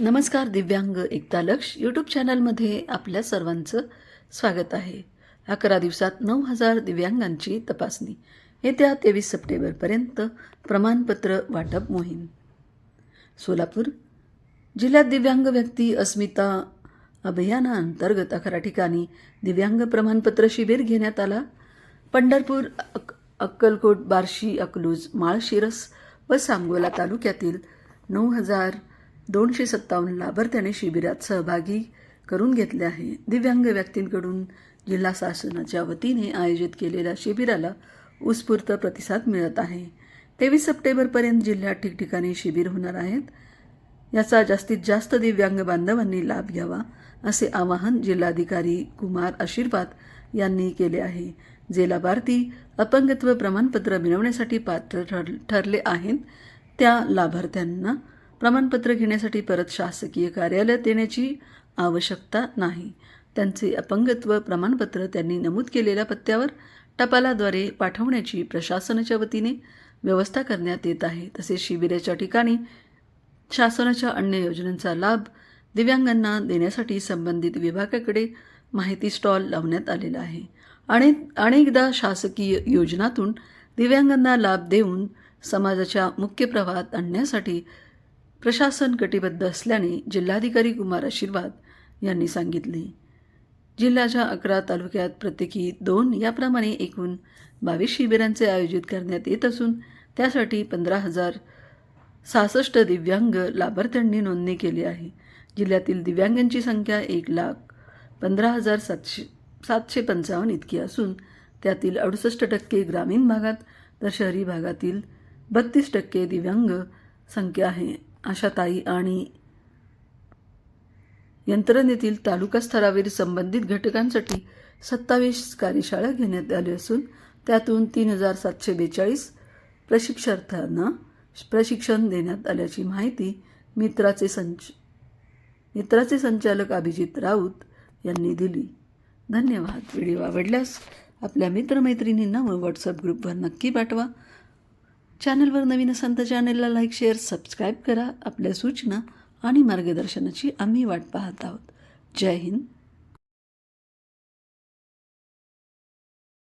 नमस्कार दिव्यांग एकता लक्ष यूट्यूब चॅनलमध्ये आपल्या सर्वांचं स्वागत आहे. अकरा दिवसात नऊ हजार दिव्यांगांची तपासणी. येत्या तेवीस सप्टेंबरपर्यंत प्रमाणपत्र वाटप मोहीम. सोलापूर जिल्ह्यात दिव्यांग व्यक्ती अस्मिता अभियानाअंतर्गत अकरा ठिकाणी दिव्यांग प्रमाणपत्र शिबिर घेण्यात आला. पंढरपूर अक अक्कलकोट बार्शी अकलूज माळशिरस व सांगोला तालुक्यातील नऊ हजार दोनशे सत्तावन्न लाभार्थ्याने शिबिरात सहभागी करून घेतले आहे. दिव्यांग व्यक्तींकडून जिल्हा शासनाच्या वतीने आयोजित केलेल्या शिबिराला उत्स्फूर्त प्रतिसाद मिळत आहे. तेवीस सप्टेंबरपर्यंत जिल्ह्यात ठिकठिकाणी शिबिर होणार आहेत. याचा जास्तीत जास्त दिव्यांग बांधवांनी लाभ घ्यावा असे आवाहन जिल्हाधिकारी कुमार आशीर्वाद यांनी केले आहे. जे लाभार्थी अपंगत्व प्रमाणपत्र मिळवण्यासाठी पात्र ठर ठरले आहेत. त्या लाभार्थ्यांना प्रमाणपत्र घेण्यासाठी परत शासकीय कार्यालयात येण्याची आवश्यकता नाही. त्यांचे अपंगत्व प्रमाणपत्र त्यांनी नमूद केलेल्या पत्त्यावर टपालाद्वारे पाठवण्याची प्रशासनाच्या वतीने व्यवस्था करण्यात येत आहे. तसेच शिबिराच्या ठिकाणी शासनाच्या अन्य योजनांचा लाभ दिव्यांगांना देण्यासाठी संबंधित विभागाकडे माहिती स्टॉल लावण्यात आलेला आहे. अनेक अनेकदा शासकीय योजनातून दिव्यांगांना लाभ देऊन समाजाच्या मुख्य प्रवाहात आणण्यासाठी प्रशासन कटिबद्ध असल्याने जिल्हाधिकारी कुमार आशीर्वाद यांनी सांगितले. जिल्ह्याच्या अकरा तालुक्यात प्रत्येकी दोन याप्रमाणे एकूण बावीस शिबिरांचे आयोजित करण्यात येत असून त्यासाठी पंधरा हजार सहासष्ट दिव्यांग लाभार्थ्यांनी नोंदणी केली आहे. जिल्ह्यातील दिव्यांगांची संख्या एक लाख पंधरा हजार सातशे सातशे पंचावन्न इतकी असून त्यातील अडुसष्ट टक्के ग्रामीण भागात तर शहरी भागातील बत्तीस टक्के दिव्यांग संख्या आहे. आशाताई आणि यंत्रणेतील तालुका स्तरावरील संबंधित घटकांसाठी सत्तावीस कार्यशाळा घेण्यात आली असून त्यातून तीन हजार सातशे बेचाळीस प्रशिक्षार्थ्यांना प्रशिक्षण देण्यात आल्याची माहिती मित्राचे संच मित्राचे संचालक अभिजित राऊत यांनी दिली. धन्यवाद. व्हिडिओ आवडल्यास आपल्या मित्रमैत्रिणींना व व्हॉट्सअप ग्रुपवर नक्की पाठवा. चॅनलवर नवीन असाल तर चॅनलला लाईक शेअर सबस्क्राईब करा. आपल्या सूचना आणि मार्गदर्शनाची आम्ही वाट पाहत आहोत. जय हिंद.